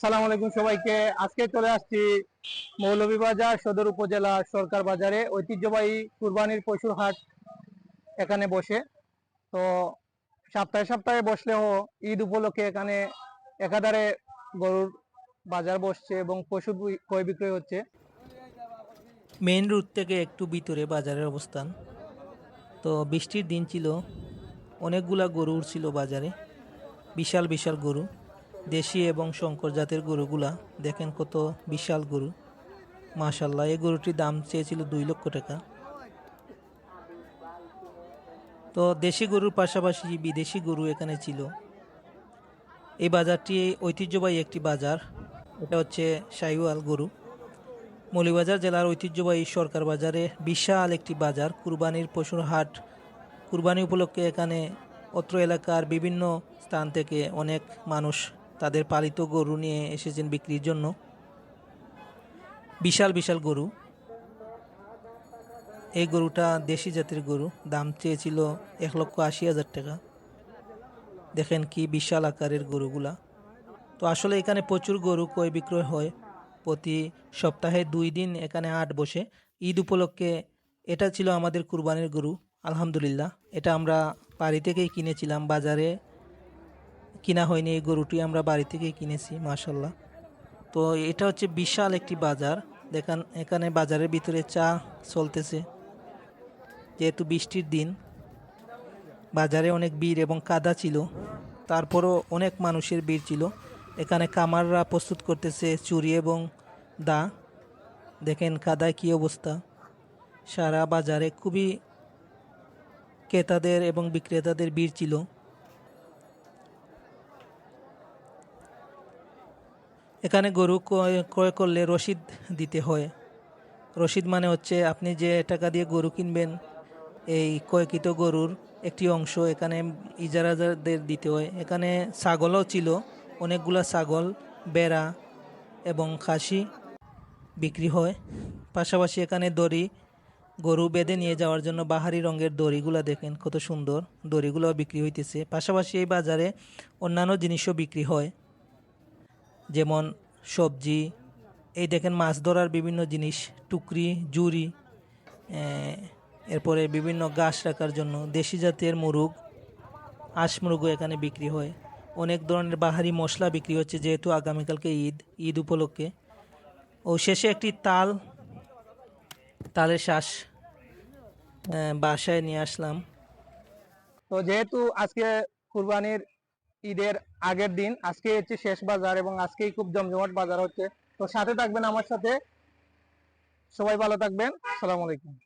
সালাম আলাইকুম সবাইকে। আজকে চলে আসছি মৌলভীবাজার সদর উপজেলা সরকার বাজারে। ঐতিহ্যবাহী কুরবানির পশুর হাট এখানে বসে। তো সপ্তাহে সপ্তাহে বসলেও ঈদ উপলক্ষে এখানে একাধারে গরুর বাজার বসছে এবং পশু ক্রয় বিক্রয় হচ্ছে। মেইন রুট থেকে একটু ভিতরে বাজারের অবস্থান। তো বৃষ্টির দিন ছিল, অনেকগুলা গরু উঠছিল বাজারে। বিশাল বিশাল গরু। দেশি এবং শঙ্কর জাতের গরুগুলা, দেখেন কত বিশাল গরু। মাশাল্লাহ এই গরুটির দাম চেয়েছিল দুই লক্ষ টাকা। তো দেশি গরুর পাশাপাশি বিদেশি গরু এখানে ছিল। এই বাজারটি ঐতিহ্যবাহী একটি বাজার। এটা হচ্ছে সাইওয়াল গরু। মৌলিবাজার জেলার ঐতিহ্যবাহী সরকার বাজারে বিশাল একটি বাজার। কুরবানির পশুর হাট। কুরবানি উপলক্ষে এখানে অত্র এলাকার বিভিন্ন স্থান থেকে অনেক মানুষ তাদের পালিত গরু নিয়ে এসেছেন বিক্রির জন্য। বিশাল বিশাল গরু। এই গরুটা দেশি জাতের গরু। দাম চেয়েছিল এক লক্ষ আশি হাজার টাকা। দেখেন কি বিশাল আকারের গরুগুলা। তো আসলে এখানে প্রচুর গরু ক্রয় বিক্রয় হয়। প্রতি সপ্তাহে দুই দিন এখানে আট বসে। ঈদ উপলক্ষে এটা ছিল আমাদের কুরবানির গরু, আলহামদুলিল্লাহ। এটা আমরা বাড়ি থেকেই কিনেছিলাম, বাজারে কিনা হয়নি এই গরুটি আমরা বাড়ি থেকেই কিনেছি মাশাল্লাহ তো এটা হচ্ছে বিশাল একটি বাজার। দেখান, এখানে বাজারের ভিতরে চা চলতেছে। যেহেতু বৃষ্টির দিন, বাজারে অনেক ভিড় এবং কাদা ছিল, তারপরও অনেক মানুষের ভিড় ছিল। এখানে কামাররা প্রস্তুত করতেছে চুরি এবং দা। দেখেন কাদায় কী অবস্থা। সারা বাজারে খুবই ক্রেতাদের এবং বিক্রেতাদের ভিড় ছিল। এখানে গরু ক্রয় করলে রসিদ দিতে হয়। রসিদ মানে হচ্ছে আপনি যে টাকা দিয়ে গরু কিনবেন, এই ক্রয়কৃত গরুর একটি অংশ এখানে ইজারাদারদের দিতে হয়। এখানে ছাগলও ছিল, অনেকগুলা ছাগল, বেড়া এবং খাসি বিক্রি হয়। পাশাপাশি এখানে দড়ি, গরু বেঁধে নিয়ে যাওয়ার জন্য বাহারি রঙের দড়িগুলো দেখেন, কত সুন্দর দড়িগুলো বিক্রি হইতেছে। পাশাপাশি এই বাজারে অন্যান্য জিনিসও বিক্রি হয়। যেমন সবজি এই দেখেন মাছ ধরার বিভিন্ন জিনিস টুকরি এ, এরপরে বিভিন্ন গাছ রাখার জন্য দেশি জাতের মুরগ হাঁস এখানে বিক্রি হয়। অনেক ধরনের বাহারি মশলা বিক্রি হচ্ছে যেহেতু আগামীকালকে ঈদ ঈদ উপলক্ষে। ও শেষে একটি তাল তালের শ্বাস বাসায় নিয়ে আসলাম। তো যেহেতু আজকে কুরবানির ঈদের আগের দিন আজকে হচ্ছে শেষ বাজার এবং আজকেই খুব জমজমাট বাজার হচ্ছে। তো সাথে থাকবেন আমার সাথে। সবাই ভালো থাকবেন। সালাম আলাইকুম।